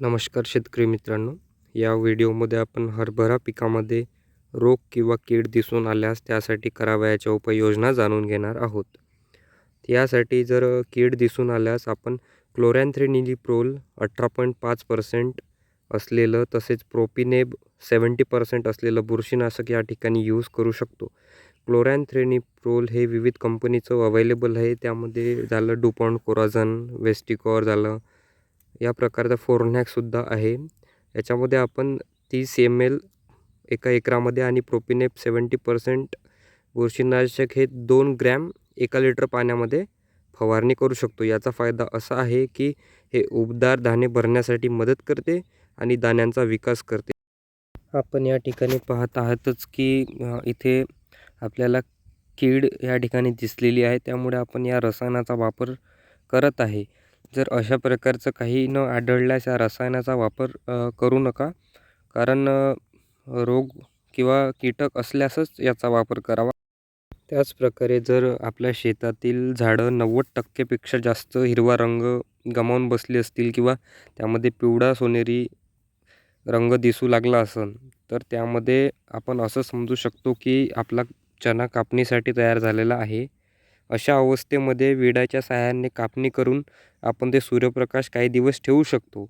नमस्कार शेतकरी मित्रांनो. या व्हिडिओमध्ये आपण हरभरा पिकामध्ये रोग किंवा कीड दिसून आल्यास त्यासाठी करावयाच्या उपाययोजना जाणून घेणार आहोत. यासाठी जर कीड दिसून आल्यास आपण क्लोरॅन्थ्रेनिलिप्रोल अठरा पॉईंट पाच पर्सेंट असलेलं तसेच प्रोपिनेब सेवन्टी पर्सेंट असलेलं बुरशीनाशक या ठिकाणी यूज करू शकतो. क्लोरॅन्थ्रेनिप्रोल हे विविध कंपनीचं अवेलेबल आहे. त्यामध्ये झालं डुपॉन्ट कोराझन वेस्टिकॉर झालं या प्रकारचा फोरनॅकसुद्धा आहे. याच्यामध्ये आपण तीस एम एल एका एकरामध्ये आणि प्रोपिनेप सेवन्टी पर्सेंट बुरशीनाशक हे दोन ग्रॅम एका लिटर पाण्यामध्ये फवारणी करू शकतो. याचा फायदा असा आहे की हे उबदार दाणे भरण्यासाठी मदत करते आणि दाण्यांचा विकास करते. आपण या ठिकाणी पाहत आहातच की इथे आपल्याला कीड या ठिकाणी दिसलेली आहे. त्यामुळे आपण या रसायनाचा वापर करत आहे. जर अशा प्रकारचं काही न आढळल्यास या रसायनाचा वापर करू नका. कारण रोग किंवा कीटक असल्यासच याचा वापर करावा. त्याचप्रकारे जर आपल्या शेतातील झाडं नव्वद टक्केपेक्षा जास्त हिरवा रंग गमावून बसली असतील किंवा त्यामध्ये पिवळा सोनेरी रंग दिसू लागला असेल तर त्यामध्ये आपण असं समजू शकतो की आपला चणा कापणीसाठी तयार झालेला आहे. अशा अवस्थेमध्ये विड्याच्या साहाय्याने कापणी करून आपण ते सूर्यप्रकाश काही दिवस ठेवू शकतो.